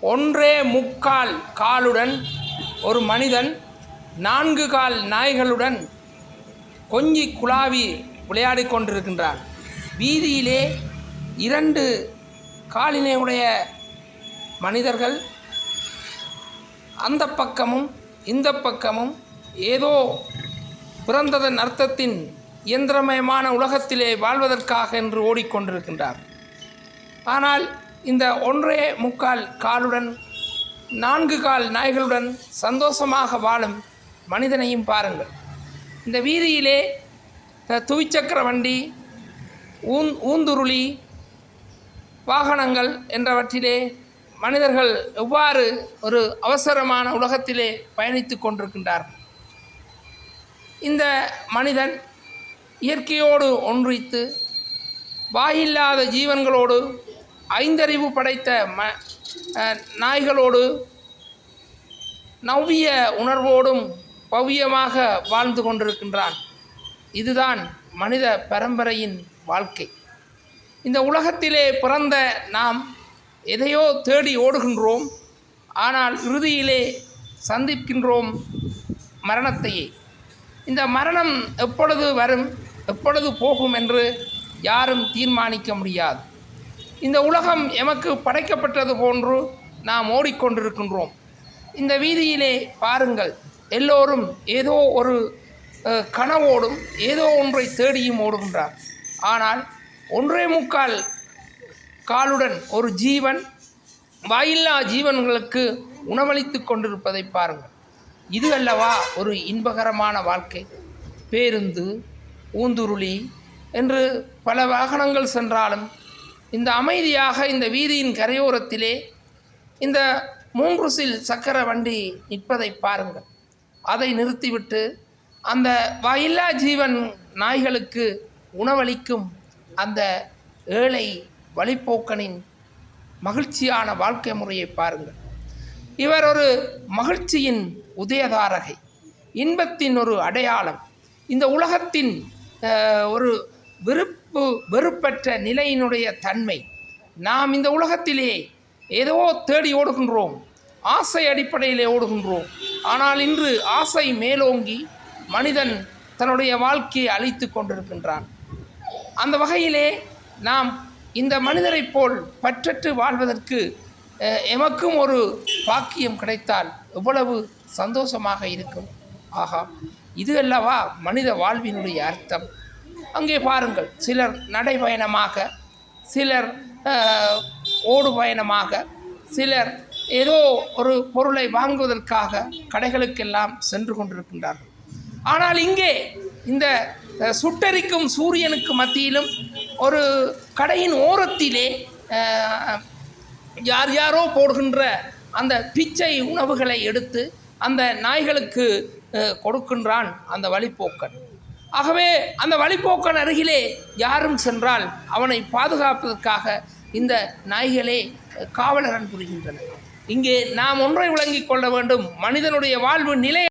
ஒன்றே முக்கால் காலுடன் ஒரு மனிதன் நான்கு கால் நாய்களுடன் கொஞ்சி குழாவி விளையாடிக் கொண்டிருக்கின்றான். வீதியிலே இரண்டு காலினையுடைய மனிதர்கள் அந்த பக்கமும் இந்த பக்கமும் ஏதோ பிறந்ததன் அர்த்தத்தின் இயந்திரமயமான உலகத்திலே வாழ்வதற்காக என்று ஓடிக்கொண்டிருக்கின்றார் ஆனால் இந்த ஒன்றே முக்கால் காலுடன் நான்கு கால் நாய்களுடன் சந்தோஷமாக வாழும் மனிதனையும் பாருங்கள். இந்த வீதியிலே துவிச்சக்கர வண்டி ஊன் ஊந்துருளி வாகனங்கள் என்றவற்றிலே மனிதர்கள் எவ்வாறு ஒரு அவசரமான உலகத்திலே பயணித்து கொண்டிருக்கின்றார்? இந்த மனிதன் இயற்கையோடு ஒன்றித்து வாயில்லாத ஜீவன்களோடு ஐந்தறிவு படைத்த ம நாய்களோடு நவ்விய உணர்வோடும் பவ்யமாக வாழ்ந்து கொண்டிருக்கின்றான். இதுதான் மனித பரம்பரையின் வாழ்க்கை. இந்த உலகத்திலே பிறந்த நாம் எதையோ தேடி ஓடுகின்றோம். ஆனால் இறுதியிலே சந்திக்கின்றோம் மரணத்தையே. இந்த மரணம் எப்பொழுது வரும் எப்பொழுது போகும் என்று யாரும் தீர்மானிக்க முடியாது. இந்த உலகம் எமக்கு படைக்கப்பட்டது போன்று நாம் ஓடிக்கொண்டிருக்கின்றோம். இந்த வீதியிலே பாருங்கள் எல்லோரும் ஏதோ ஒரு கனவோடும் ஏதோ ஒன்றை தேடியும் ஓடுகின்றார். ஆனால் ஒன்றே முக்கால் காலுடன் ஒரு ஜீவன் வாயில்லா ஜீவன்களுக்கு உணவளித்து கொண்டிருப்பதை பாருங்கள். இது அல்லவா ஒரு இன்பகரமான வாழ்க்கை? பேருந்து ஊந்துருளி என்று பல வாகனங்கள் சென்றாலும் இந்த அமைதியாக இந்த வீதியின் கரையோரத்திலே இந்த மூங்குசில் சக்கர வண்டி நிற்பதை பாருங்கள். அதை நிறுத்திவிட்டு அந்த வாயில்லா ஜீவன் நாய்களுக்கு உணவளிக்கும் அந்த ஏழை வழிப்போக்கனின் மகிழ்ச்சியான வாழ்க்கை முறையை பாருங்கள். இவர் ஒரு மகிழ்ச்சியின் உதயதாரகை இன்பத்தின் ஒரு அடையாளம். இந்த உலகத்தின் ஒரு விருப்பு வெறுப்பற்ற நிலையினுடைய தன்மை. நாம் இந்த உலகத்திலே ஏதோ தேடி ஓடுகின்றோம். ஆசை அடிப்படையிலே ஓடுகின்றோம். ஆனால் இன்று ஆசை மேலோங்கி மனிதன் தன்னுடைய வாழ்க்கையை அழித்து கொண்டிருக்கின்றான். அந்த வகையிலே நாம் இந்த மனிதரைப் போல் பற்றற்று வாழ்வதற்கு எமக்கும் ஒரு பாக்கியம் கிடைத்தால் எவ்வளவு சந்தோஷமாக இருக்கும். ஆகா இது அல்லவா மனித வாழ்வினுடைய அர்த்தம்? அங்கே பாருங்கள். சிலர் நடைபயணமாக சிலர் ஓடு பயணமாக சிலர் ஏதோ ஒரு பொருளை வாங்குவதற்காக கடைகளுக்கெல்லாம் சென்று கொண்டிருக்கின்றார்கள். ஆனால் இங்கே இந்த சுட்டரிக்கும் சூரியனுக்கு மத்தியிலும் ஒரு கடையின் ஓரத்திலே யார் யாரோ போடுகின்ற அந்த பிச்சை உணவுகளை எடுத்து அந்த நாய்களுக்கு கொடுக்கின்றான் அந்த வழிப்போக்கன். ஆகவே அந்த வழிப்போக்கன் அருகிலே யாரும் சென்றால் அவனை பாதுகாப்பதற்காக இந்த நாய்களே காவலரன் புரிகின்றன இங்கே நாம் ஒன்றை விளங்கிக் கொள்ள வேண்டும். மனிதனுடைய வாழ்வு நிலை